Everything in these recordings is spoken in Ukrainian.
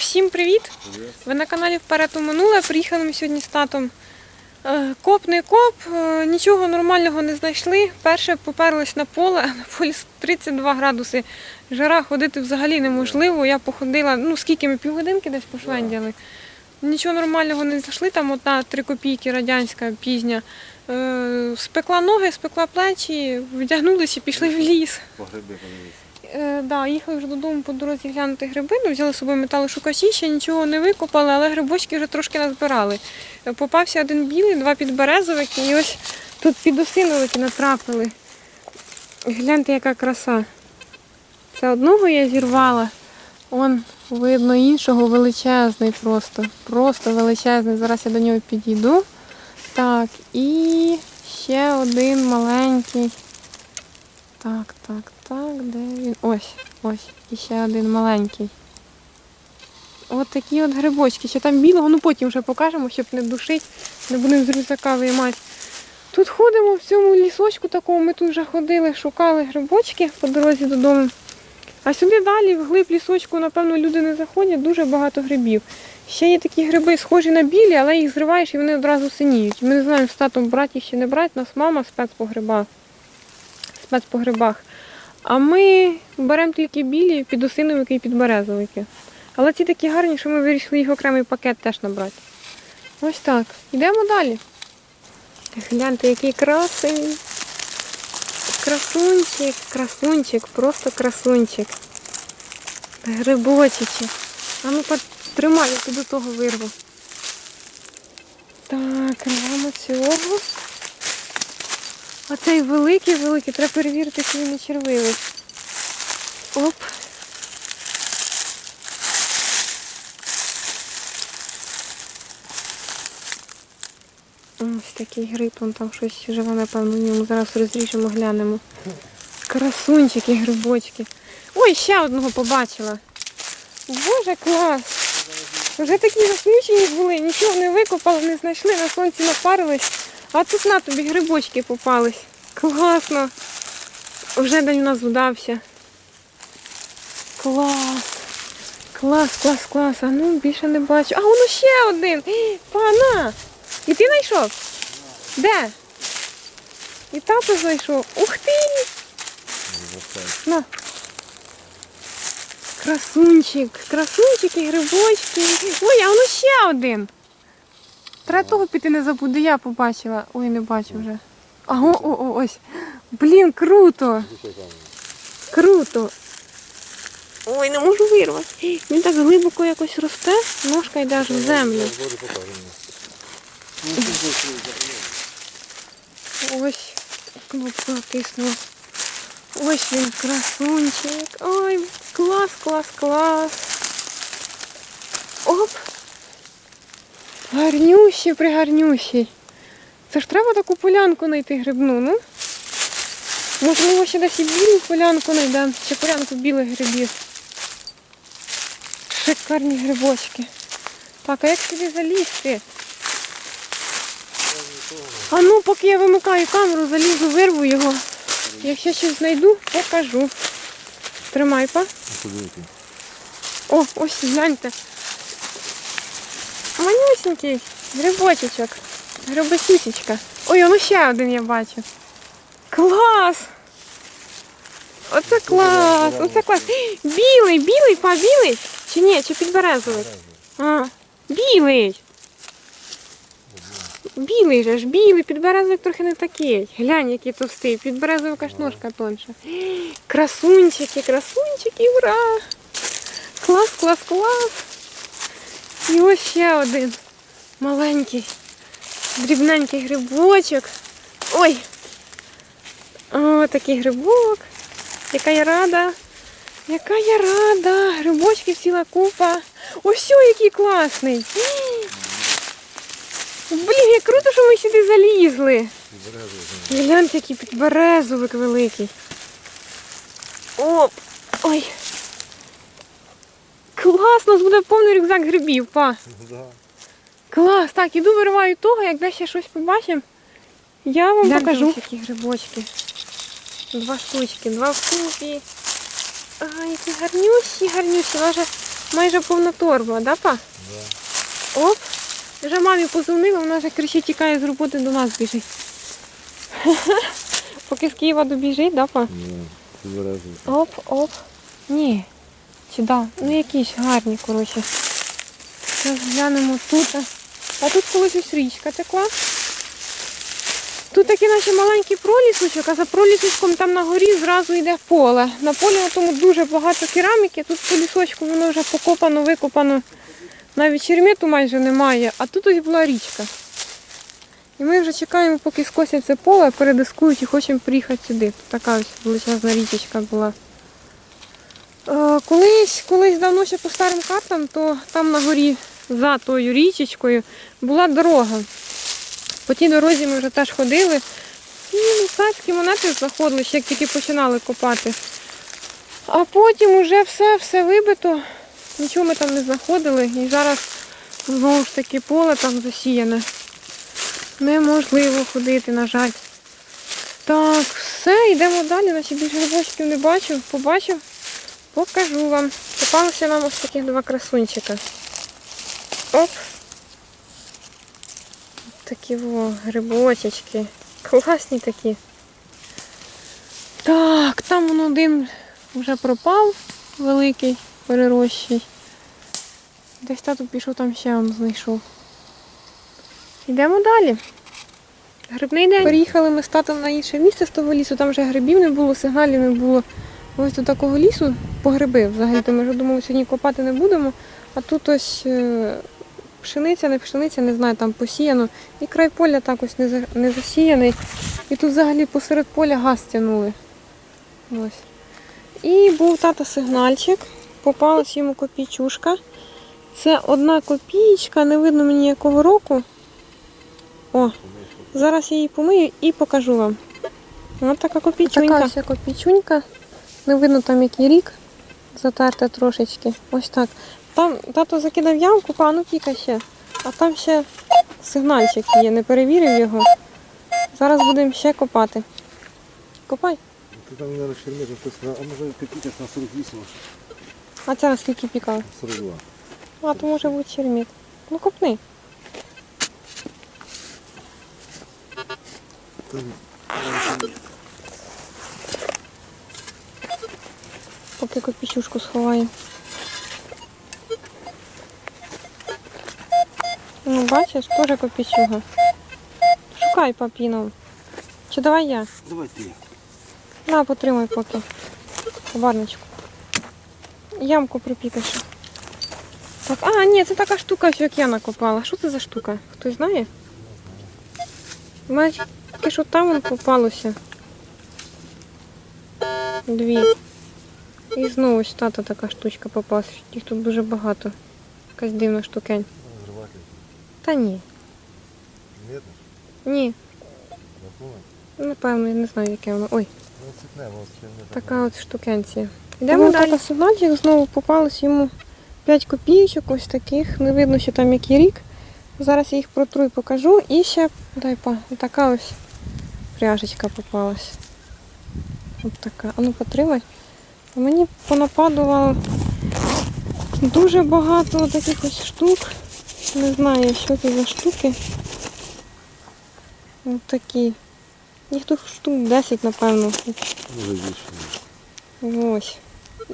Всім привіт! Ви на каналі Вперед у минуле. Приїхали ми сьогодні з татом. Е, Коп не коп, е, нічого нормального не знайшли. Перше поперлись на поле, на полі 32 градуси. Жара ходити взагалі неможливо. Я походила, ну скільки ми півгодинки десь пошвендяли. Нічого нормального не знайшли. Там одна 3 копійки радянська пізня. Е, Спекла ноги, спекла плечі, вдягнулися і пішли в ліс. По гриби. Е, да, їхали вже додому по дорозі глянути гриби, ну, взяли з собою металошукачі, ще нічого не викопали, але грибочки вже трошки назбирали. Е, Попався один білий, два підберезовики, і ось тут підосиновики натрапили. Гляньте, яка краса. Це одного я зірвала. Он видно іншого величезний просто. Просто величезний. Зараз я до нього підійду. Так, і ще один маленький. Так, так, так, де він? Ось, ось. І ще один маленький. От такі от грибочки. Ще там білого, ну потім вже покажемо, щоб не душить, не будемо з рюкзака виймати. Тут ходимо в цьому лісочку такому, ми тут вже ходили, шукали грибочки по дорозі додому. А сюди далі, в глиб лісочку, напевно, люди не заходять, дуже багато грибів. Ще є такі гриби, схожі на білі, але їх зриваєш і вони одразу синіють. Ми не знаємо з татом брати їх чи не брати, нас мама спец по грибах спец по грибах. А ми беремо тільки білі, підосиновики і підберезовики. Але ці такі гарні, що ми вирішили їх окремий пакет теж набрати. Ось так. Йдемо далі. Гляньте, який красивий. Красунчик, красунчик, просто красунчик. Грибочичі. А ну потримай, я тобі того вирву. Так, рвемо цього. Оцей великий, великий, треба перевірити, чи він не червивий. Оп. Ось такий гриб, он там щось живе, напевно, в ньому. Зараз розріжемо, глянемо. Красунчики, грибочки. Ой, ще одного побачила. Боже, клас! Вже такі засмучені були, нічого не викопали, не знайшли, на сонці напарились. А тут на тобі грибочки попались. Класно. Вже день у нас вдався. Клас. Клас, клас, клас. А ну більше не бачу. А воно ще один. Пана. І ти знайшов? Де? І тато знайшов. Ух ти! На. Красунчик, красунчик і грибочки. Ой, а воно ще один. Треба того піти не забуде, я побачила. Ой, не бачу вже. А, о, о, о, ось. Блін, круто. Круто. Ой, не можу вирвати. Він так глибоко якось росте, ножка йде аж в землю. Ось кнопку натиснула. Ось він красунчик. Ой, клас, клас, клас. Оп. Гарнющий, пригарнющий. Це ж треба таку полянку знайти грибну, ну? Можливо, ще десь і білу полянку знайдемо, чи полянку білих грибів. Шикарні грибочки. Так, а як сюди залізти? А ну, поки я вимикаю камеру, залізу, вирву його. Якщо щось знайду, покажу. Тримай, па. О, ось гляньте. Манюсенький грибочечок. Грибосюсечка. Ой, воно ще один я бачу. Клас! Оце клас! Оце клас! Білий, білий, па, білий? Чи ні, чи підберезовий? А, білий! Білий же ж, білий, підберезовик трохи не такий. Глянь, який товстий, підберезовика ж ножка тонша. Красунчики, красунчики, ура! Клас, клас, клас. І ось ще один маленький, дрібненький грибочок. Ой! О, такий грибок. Яка я рада. Яка я рада. Грибочків ціла купа. Ось який класний. Блін, як круто, що ми сюди залізли. Гляньте, який підберезовик великий. Оп! Ой! Клас, у нас буде повний рюкзак грибів, па. Да. Клас, так, іду вириваю того, як десь ще щось побачимо. Я вам покажу. такі грибочки. Два штучки, два вкупі. Ай, які гарнющі, гарнющі. Майже повна торба, да, па? Да. Оп. Вже мамі позвонила, вона вже кричить, тікає з роботи до нас біжить. Поки з Києва добіжить, да, па? Ні, підберезовий. Оп, оп. Ні. Чи да? Ну якісь гарні, коротше. Зараз глянемо тут. А тут колись ось річка текла. Тут такий наче маленький пролісочок, а за пролісочком там на горі зразу йде поле. На полі на тому дуже багато кераміки, тут по лісочку воно вже покопано, викопано. Навіть черміту майже немає, а тут ось була річка. І ми вже чекаємо, поки скосять це поле, передискують і хочемо приїхати сюди. Тут така ось величезна річечка була. Е, Колись, колись давно ще по старим картам, то там на горі за тою річечкою була дорога. По тій дорозі ми вже теж ходили. І царські монети знаходили, ще тільки починали копати. А потім вже все, все вибито, нічого ми там не знаходили. І зараз знову ж таки поле там засіяне. Неможливо ходити, на жаль. Так, все, йдемо далі, наче більше грибочків не бачу. Побачив, покажу вам. Попалися нам ось такі два красунчика. Оп. Такі во, грибочечки. Класні такі. Так, там вон один вже пропав, великий, перерощий. Десь тату пішов, там ще вам знайшов. Йдемо далі. Грибний день. Переїхали ми з татом на інше місце з того лісу, там вже грибів не було, сигналів не було. Ось до такого лісу по гриби. Взагалі то ми вже думали, сьогодні копати не будемо. А тут ось е, пшениця, не пшениця, не знаю, там посіяно. І край поля так ось не, не засіяний. І тут взагалі посеред поля газ тянули. Ось. І був тата сигнальчик, попалась йому копійчушка. Це одна копієчка, не видно мені якого року. О, зараз я її помию і покажу вам. Ось така копійчунька. Така ось копійчунька. Не видно там який рік. Затерте трошечки. Ось так. Там тато закидав ямку, па, ну піка ще. А там ще сигнальчик є, не перевірив його. Зараз будемо ще копати. Копай. Ти там, мабуть, сказав, а може копіть на 48, А це наскільки пікав? 42. А то може бути черміт. Ну копни. Там Поки копійчушку сховаю. Ну, бачиш, теж копійчуга. Шукай папіном. Чи давай я? Давай ти. На, потримай поки. Барничку. Ямку припікаєш. Так, а, ні, це така штука, що як я накопала. Що це за штука? Хтось знає? Значить, тільки що там попалося. Дві. І знову ось тата така штучка попалася. Їх тут дуже багато. Якась дивна штукень. Та ні. Ні. Напевно, я не знаю, яке воно. Ой. Така от штукенція. Йдемо далі. Сигнальчик знову попалось йому 5 копійочок, ось таких. Не видно, що там який рік. Зараз я їх протру і покажу. І ще, дай па, така ось пряжечка попалась. От така. А ну потримай. Мені понападувало дуже багато таких ось штук. Не знаю, що це за штуки. Ось такі. Їх тут штук 10, напевно. Може більше. Ось.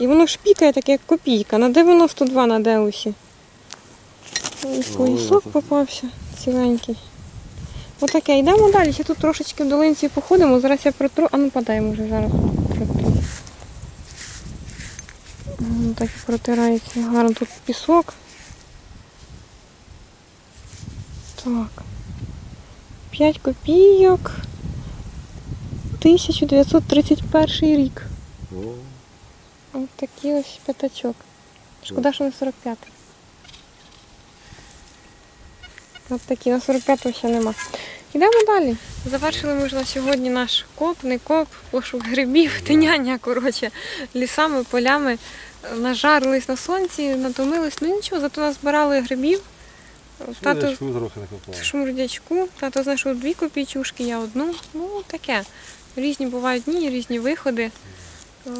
І воно ж пікає таке, як копійка, на 92 на деусі. І поясок попався ціленький. Отаке, йдемо далі. Ще тут трошечки в долинці походимо. Зараз я протру. А ну подай може зараз. Так і протирається гарно. Тут пісок. Так. 5 копійок. 1931 рік. О, Ось такий ось п'ятачок. Шкода, що не 45. Ось такі, на 45 ще нема. Йдемо далі. Завершили ми вже на сьогодні наш коп, не коп, пошук грибів, тиняння, коротше, лісами, полями. Нажарились на сонці, натомились. Ну нічого, зато назбирали грибів. Тато трохи накопав. шмурдячку, тато знайшов дві копійчушки, я одну. Ну таке. Різні бувають дні, різні виходи. Е.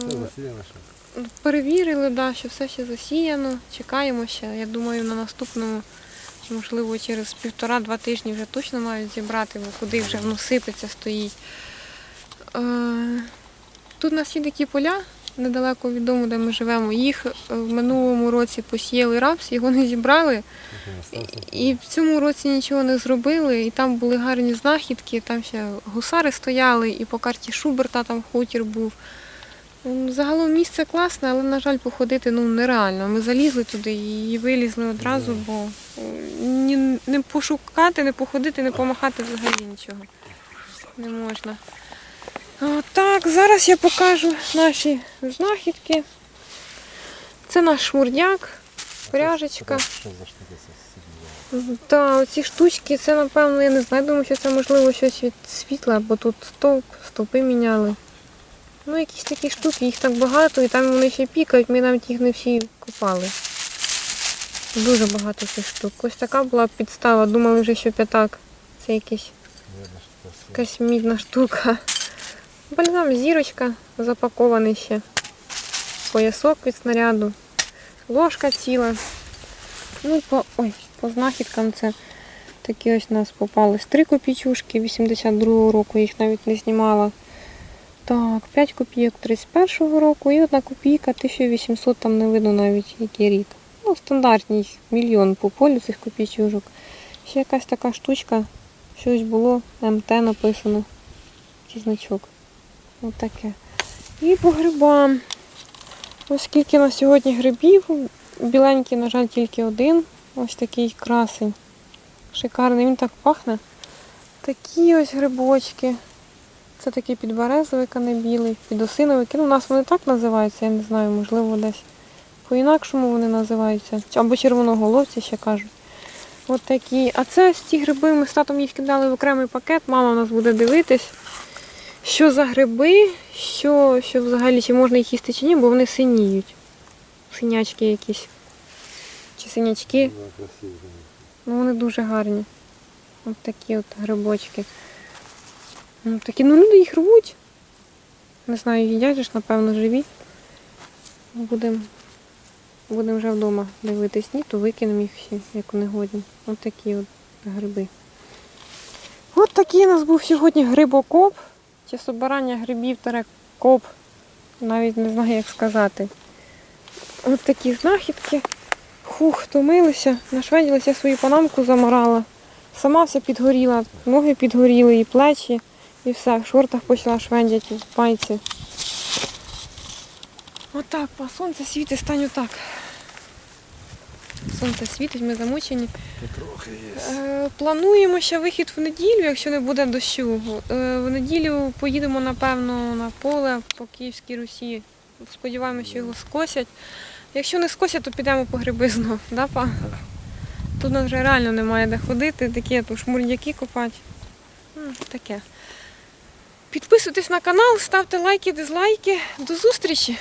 Перевірили, да, що все ще засіяно. Чекаємо ще. Я думаю, на наступному, можливо, через півтора-два тижні вже точно мають зібрати, бо куди вже воно сипеться, стоїть. Е, Тут у нас є такі поля недалеко від дому, де ми живемо. Їх е, в минулому році посіяли рапс, його не зібрали. І в цьому році нічого не зробили, і там були гарні знахідки, там ще гусари стояли, і по карті Шуберта там хутір був. Загалом місце класне, але, на жаль, походити ну, нереально. Ми залізли туди і вилізли одразу, бо не пошукати, не походити, не помахати взагалі нічого не можна. Так, зараз я покажу наші знахідки. Це наш шмурдяк, пряжечка. Що за штука це сиділа? Та, оці штучки, це напевно, я не знаю, думаю, що це можливо щось від світла, бо тут стовп, стовпи міняли. Ну, якісь такі штуки, їх так багато, і там вони ще пікають, ми навіть їх не всі купали. Дуже багато цих штук. Ось така була підстава, думали вже, що п'ятак. Це якийсь, це якась мідна штука. Бальзам зірочка запакований ще. Поясок від снаряду. Ложка ціла. Ну, по, ой, по знахідкам це такі ось у нас попались три копійчушки 82-го року, їх навіть не знімала. Так, 5 копійок 31-го року і одна копійка 1800, там не видно навіть який рік. Ну, стандартні їх мільйон по полю цих копійчужок. Ще якась така штучка, щось було, МТ написано. Який значок. Ось таке. І по грибам. Ось скільки на сьогодні грибів. Біленький, на жаль, тільки один. Ось такий красень. Шикарний, він так пахне. Такі ось грибочки. Це такий підберезовик, а не білий. Ну, у нас вони так називаються, я не знаю, можливо, десь по-інакшому вони називаються. Або червоноголовці ще кажуть. От такі. А це ось ці гриби ми з татом їх кидали в окремий пакет. Мама у нас буде дивитись, що за гриби, що, що взагалі, чи можна їх їсти чи ні, бо вони синіють. Синячки якісь. Чи синячки. Ну вони дуже гарні. Ось такі от грибочки. Ну, такі, ну люди їх рвуть. Не знаю, їдять ж, напевно, живі. Будемо будем вже вдома дивитись. Ні, то викинемо їх всі, як негодні. Ось такі от гриби. От такий у нас був сьогодні грибокоп. Чи собирання грибів та коп. Навіть не знаю, як сказати. От такі знахідки. Хух, втомилися, нашведілася, свою панамку заморала. Сама вся підгоріла, ноги підгоріли, і плечі, і все. В шортах почала швендяти, в пайці. Отак, по сонце світить, стань отак. Сонце світить, ми замучені. Трохи є. Е, Плануємо ще вихід в неділю, якщо не буде дощу. Е, В неділю поїдемо, напевно, на поле по Київській Русі. Сподіваємося, що його скосять. Якщо не скосять, то підемо по гриби знов, да, па? Тут нас вже реально немає де ходити, такі шмурдяки копати. Таке. Підписуйтесь на канал, ставте лайки, дизлайки. До зустрічі!